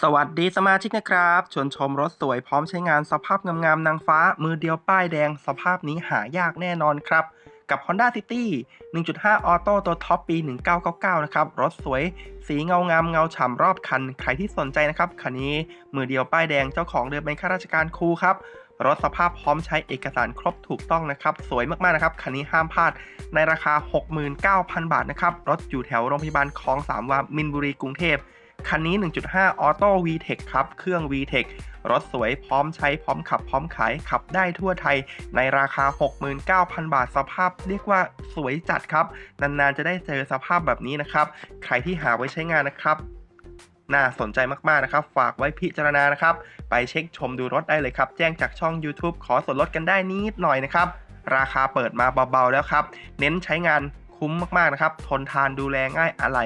สวัสดีสมาชิกนะครับชวนชมรถสวยพร้อมใช้งานสภาพงามๆนางฟ้า มือเดียวป้ายแดงสภาพนี้หายากแน่นอนครับ กับ Honda City 1.5ออโต้ตัวท็อปปี 1999 นะครับ รถสวยสีเงางามเงาฉ่ำรอบคัน ใครที่สนใจนะครับ คันนี้มือเดียวป้ายแดงเจ้าของเดิมเป็นข้าราชการครูครับรถสภาพพร้อมใช้เอกสารครบถูกต้องนะครับ สวยมากๆนะครับคันนี้ห้ามพลาดในราคา 69,000 บาทนะครับ รถอยู่แถวโรงพยาบาลคลองสามวามินบุรีกรุงเทพ คันนี้ 1.5ออโต้ VTEC ครับ เครื่อง VTEC รถสวยพร้อมใช้พร้อมขับพร้อมขายขับได้ทั่วไทยในราคา 69,000 บาทสภาพ เรียกว่าสวยจัดครับ นานๆจะได้เจอสภาพแบบนี้นะครับ ใครที่หาไว้ใช้งานนะครับ น่าสนใจมากๆนะครับ ฝากไว้พิจารณานะครับ ไปเช็คชมดูรถได้เลยครับ แจ้งจากช่อง YouTube ขอส่วนลดกันได้นิดหน่อยนะครับ ราคาเปิดมาเบาๆแล้วครับ เน้นใช้งานคุ้มมาก ๆ นะครับ ทนทานดูแลง่ายอะไร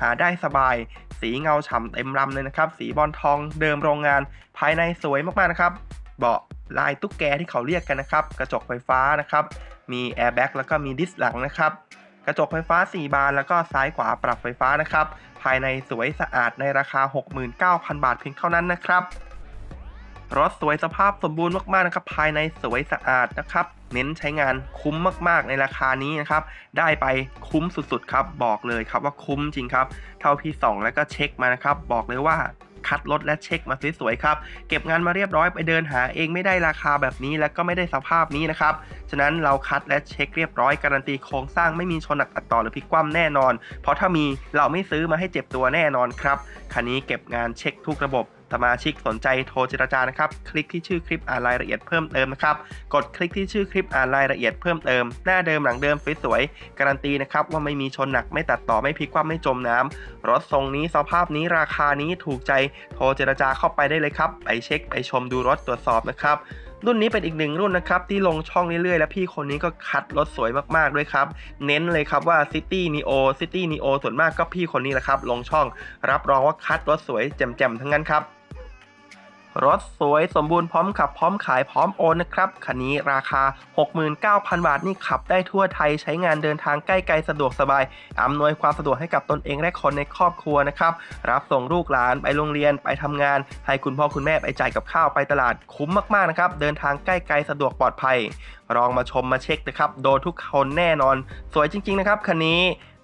หาได้สบาย สีเงาฉ่ำเต็มลำเลยนะครับ สีบอลทองเดิมโรงงาน ภายในสวยมากๆนะครับ เบาะลายตุ๊กแกที่เขาเรียกกันนะครับ กระจกไฟฟ้านะครับ มีแอร์แบ็กแล้วก็มีดิสหลังนะครับ กระจกไฟฟ้า 4 บานแล้วก็ซ้ายขวาปรับไฟฟ้านะครับ ภายในสวยสะอาดในราคา 69,000 บาทเพียงเท่านั้นนะครับ รถสวยสภาพสมบูรณ์มากๆนะครับภายในสวยสะอาดนะครับเน้นใช้งานคุ้มมากๆในราคานี้นะครับ ได้ไปคุ้มสุดๆครับบอกเลยครับว่าคุ้มจริงครับ เท่าที่ส่องแล้วก็เช็คมานะครับ บอกเลยว่าคัดรถและเช็คมาสวยๆครับ เก็บงานมาเรียบร้อยไปเดินหาเองไม่ได้ราคาแบบนี้แล้วก็ไม่ได้สภาพนี้นะครับ ฉะนั้นเราคัดและเช็คเรียบร้อยการันตีโครงสร้างไม่มีชนหนักอัดต่อหรือพลิกคว่ำแน่นอน เพราะถ้ามีเราไม่ซื้อมาให้เจ็บตัวแน่นอนครับ คันนี้เก็บงานเช็คทุกระบบ สมาชิกสนใจโทรเจรจานะครับ คลิกที่ชื่อคลิปอ่านรายละเอียดเพิ่มเติมนะครับ กดคลิกที่ชื่อคลิปอ่านรายละเอียดเพิ่มเติม หน้าเดิมหลังเดิมสวยๆ การันตีนะครับว่าไม่มีชนหนักไม่ตัดต่อไม่พลิกคว่ำไม่จมน้ำรถทรงนี้สภาพนี้ราคานี้ถูกใจโทรเจรจาเข้าไปได้เลยครับ ไปเช็คไปชมดูรถตรวจสอบนะครับรุ่นนี้เป็นอีกหนึ่งรุ่นนะครับที่ลงช่องเรื่อยๆ และพี่คนนี้ก็คัดรถสวยมากๆด้วยครับ เน้นเลยครับว่า City Neo City Neo ส่วนมากก็พี่คนนี้แหละครับ ลงช่องรับรองว่าคัดรถสวยแจ่มๆทั้งนั้นครับ รถสวยสมบูรณ์พร้อมขับพร้อมขายพร้อมโอนนะครับ คันนี้ราคา 69,000 บาทนี่ขับได้ทั่วไทยใช้งานเดินทางใกล้ไกลสะดวกสบาย อำนวยความสะดวกให้กับตนเองและคนในครอบครัวนะครับ รับส่งลูกหลานไปโรงเรียนไปทำงาน ให้คุณพ่อคุณแม่ไปจ่ายกับข้าวไปตลาดคุ้มมากๆนะครับ เดินทางใกล้ไกลสะดวกปลอดภัยลองมาชมมาเช็คนะครับ โดนทุกคนแน่นอน สวยจริง ๆ นะครับคันนี้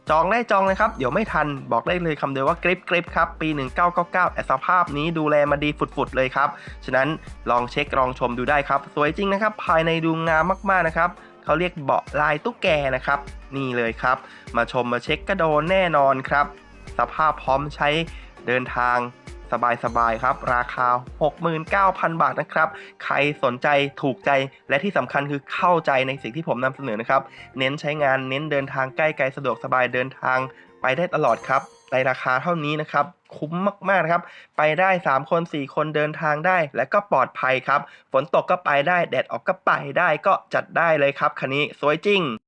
จองได้จองเลยครับ เดี๋ยวไม่ทันบอกได้เลยคำเดียวว่ากริปกริปครับ ปี 1999แอสภาพนี้ดูแลมาดีฝุดๆเลยครับ ฉะนั้นลองเช็คลองชมดูได้ครับ สวยจริงนะครับ ภายในดูงามมากๆนะครับเขาเรียกเบาะลายตุ๊กแกนะครับ นี่เลยครับ มาชมมาเช็คก็โดนแน่นอนครับ สภาพพร้อมใช้เดินทาง สบายๆครับ ราคา 69,000 บาทนะครับ ใครสนใจถูกใจและที่สำคัญคือเข้าใจในสิ่งที่ผมนำเสนอนะครับ เน้นใช้งานเน้นเดินทางใกล้ไกลสะดวกสบายเดินทางไปได้ตลอดครับในราคาเท่านี้นะครับ คุ้มมากๆครับ ไปได้ 3 คน 4 คนเดินทางได้ และก็ปลอดภัยครับ ฝนตกก็ไปได้ แดดออกก็ไปได้ก็จัดได้เลยครับคันนี้สวยจริง